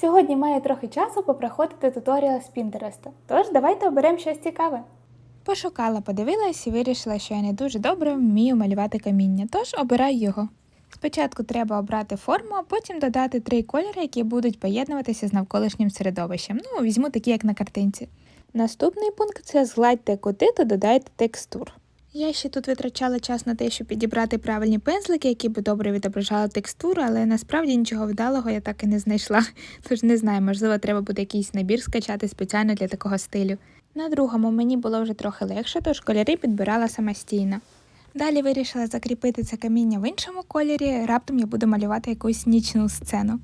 Сьогодні маю трохи часу попроходити туторіал з Пінтересту, тож давайте оберемо щось цікаве. Пошукала, подивилась і вирішила, що я не дуже добре вмію малювати каміння, тож обираю його. Спочатку треба обрати форму, а потім додати три кольори, які будуть поєднуватися з навколишнім середовищем. Ну, візьму такі, як на картинці. Наступний пункт це згладьте кути та додайте текстур. Я ще тут витрачала час на те, щоб підібрати правильні пензлики, які би добре відображали текстуру, але насправді нічого вдалого я так і не знайшла. Тож не знаю, можливо, треба буде якийсь набір скачати спеціально для такого стилю. На другому мені було вже трохи легше, тож кольори підбирала самостійно. Далі вирішила закріпити це каміння в іншому кольорі, раптом я буду малювати якусь нічну сцену.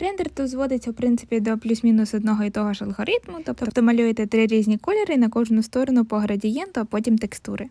Рендер тут зводиться в принципі до плюс-мінус одного і того ж алгоритму, тобто малюєте три різні кольори на кожну сторону по градієнту, а потім текстури.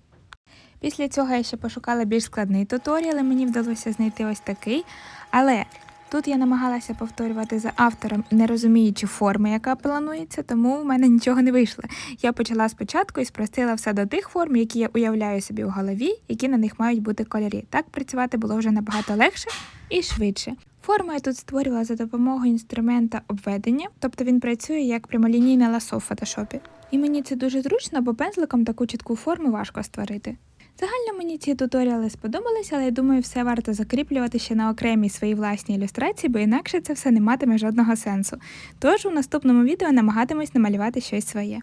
Після цього я ще пошукала більш складний туторіал, і мені вдалося знайти ось такий. Але тут я намагалася повторювати за автором, не розуміючи форми, яка планується, тому в мене нічого не вийшло. Я почала спочатку і спростила все до тих форм, які я уявляю собі в голові, які на них мають бути кольори. Так працювати було вже набагато легше і швидше. Форму я тут створювала за допомогою інструмента обведення, тобто він працює як прямолінійне ласо в фотошопі. І мені це дуже зручно, бо пензликом таку чітку форму важко створити. Загально мені ці туторіали сподобалися, але я думаю, все варто закріплювати ще на окремій свої власні ілюстрації, бо інакше це все не матиме жодного сенсу. Тож у наступному відео намагатимусь намалювати щось своє.